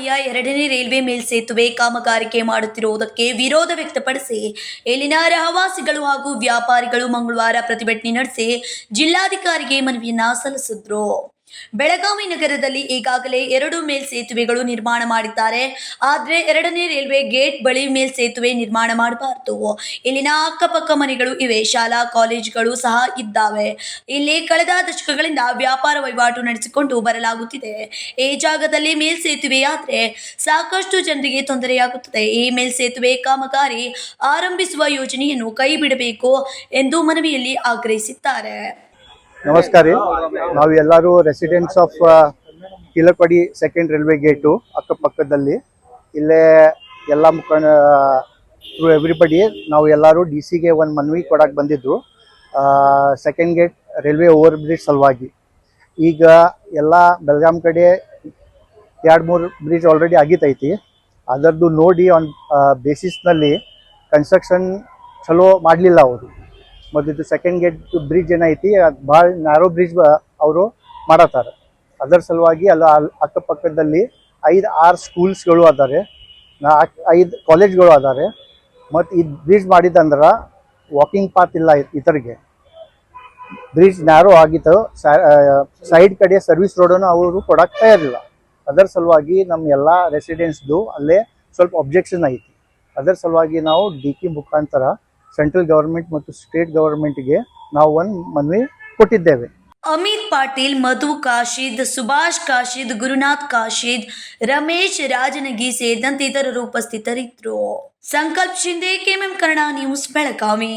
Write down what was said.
ಎರಡನೇ ರೈಲ್ವೆ ಮೇಲ್ಸೇತುವೆ ಕಾಮಗಾರಿಕೆ ಮಾಡುತ್ತಿರುವುದಕ್ಕೆ ವಿರೋಧ ವ್ಯಕ್ತಪಡಿಸಿ ಇಲ್ಲಿನ ರಹವಾಸಿಗಳು ಹಾಗೂ ವ್ಯಾಪಾರಿಗಳು ಮಂಗಳವಾರ ಪ್ರತಿಭಟನೆ ನಡೆಸಿ ಜಿಲ್ಲಾಧಿಕಾರಿಗೆ ಮನವಿಯನ್ನ ಸಲ್ಲಿಸಿದ್ರು. ಬೆಳಗಾವಿ ನಗರದಲ್ಲಿ ಈಗಾಗಲೇ ಎರಡು ಮೇಲ್ಸೇತುವೆಗಳು ನಿರ್ಮಾಣ ಮಾಡಿದ್ದಾರೆ. ಆದರೆ ಎರಡನೇ ರೈಲ್ವೆ ಗೇಟ್ ಬಳಿ ಮೇಲ್ಸೇತುವೆ ನಿರ್ಮಾಣ ಮಾಡಬಾರದು. ಇಲ್ಲಿನ ಅಕ್ಕಪಕ್ಕ ಮನೆಗಳು ಇವೆ, ಶಾಲಾ ಕಾಲೇಜುಗಳು ಸಹ ಇದ್ದಾವೆ. ಇಲ್ಲಿ ಕಳೆದ ದಶಕಗಳಿಂದ ವ್ಯಾಪಾರ ವಹಿವಾಟು ನಡೆಸಿಕೊಂಡು ಬರಲಾಗುತ್ತಿದೆ. ಈ ಜಾಗದಲ್ಲಿ ಮೇಲ್ಸೇತುವೆಯಾದರೆ ಸಾಕಷ್ಟು ಜನರಿಗೆ ತೊಂದರೆಯಾಗುತ್ತದೆ. ಈ ಮೇಲ್ಸೇತುವೆ ಕಾಮಗಾರಿ ಆರಂಭಿಸುವ ಯೋಜನೆಯನ್ನು ಕೈ ಬಿಡಬೇಕು ಎಂದು ಮನವಿಯಲ್ಲಿ ಆಗ್ರಹಿಸಿದ್ದಾರೆ. ನಮಸ್ಕಾರ. ರೀ ನಾವು ಎಲ್ಲರೂ residents of Tilakwadi second railway gate ಅಕ್ಕಪಕ್ಕದಲ್ಲಿ. ಇಲ್ಲೇ ಎಲ್ಲ ಮುಖಂಡ ಥ್ರೂ ಎವ್ರಿಬಡಿ ನಾವು ಎಲ್ಲರೂ ಡಿ ಸಿಗೆ ಒಂದು ಮನವಿ ಕೊಡಕ್ಕೆ ಬಂದಿದ್ದು second gate railway over bridge ಸಲುವಾಗಿ. ಈಗ ಎಲ್ಲ ಬೆಳಗಾಂ ಕಡೆ ಎರಡು ಮೂರು ಬ್ರಿಡ್ಜ್ ಆಲ್ರೆಡಿ ಆಗಿತೈತಿ. ಅದರದ್ದು ನೋಡಿ ಆನ್ ಬೇಸಿಸ್ನಲ್ಲಿ ಕನ್ಸ್ಟ್ರಕ್ಷನ್ ಚಲೋ ಮಾಡಲಿಲ್ಲ ಅವರು. ಮತ್ತು ಇದು ಸೆಕೆಂಡ್ ಗೇಟ್ ಬ್ರಿಡ್ಜ್ ಏನೈತಿ, ಅದು ಭಾಳ ನ್ಯಾರೋ ಬ್ರಿಡ್ಜ್ ಅವರು ಮಾಡತ್ತಾರ. ಅದರ ಸಲುವಾಗಿ ಅಲ್ಲ ಅಲ್ ಅಕ್ಕಪಕ್ಕದಲ್ಲಿ ಐದು, ಆರು ಸ್ಕೂಲ್ಸ್ಗಳು ಅದಾರೆ. ಐದು ಕಾಲೇಜ್ಗಳು ಅದಾರೆ. ಮತ್ತು ಇದು ಬ್ರಿಡ್ಜ್ ಮಾಡಿದಂದ್ರೆ ವಾಕಿಂಗ್ ಪಾತ್ ಇಲ್ಲ ಇತರಿಗೆ. ಬ್ರಿಡ್ಜ್ ನ್ಯಾರೋ ಆಗಿತ್ತು. ಸೈಡ್ ಕಡೆ ಸರ್ವಿಸ್ ರೋಡನ್ನು ಅವರು ಕೊಡಕ್ಕೆ ತಯಾರಿಲ್ಲ. ಅದರ ಸಲುವಾಗಿ ನಮ್ಮ ಎಲ್ಲ ರೆಸಿಡೆನ್ಸ್ದು ಅಲ್ಲೇ ಸ್ವಲ್ಪ ಅಬ್ಜೆಕ್ಷನ್ ಐತಿ. ಅದರ ಸಲುವಾಗಿ ನಾವು ಡಿ ಕೆ ಮುಖಾಂತರ ಸೆಂಟ್ರಲ್ ಗವರ್ಮೆಂಟ್ ಮತ್ತು ಸ್ಟೇಟ್ ಗವರ್ಮೆಂಟ್ಗೆ ನಾವು ಒಂದು ಮನವಿ ಕೊಟ್ಟಿದ್ದೇವೆ. ಅಮಿತ್ ಪಾಟೀಲ್, ಮಧು ಕಾಶಿದ್, ಸುಭಾಷ್ ಕಾಶಿದ್, ಗುರುನಾಥ್ ಕಾಶಿದ್, ರಮೇಶ್ ರಾಜನಗಿ ಸೇರಿದಂತೆ ಇತರರು ಉಪಸ್ಥಿತರಿದ್ದರು. Sankalp Shinde KMM Kannada news, Belagavi.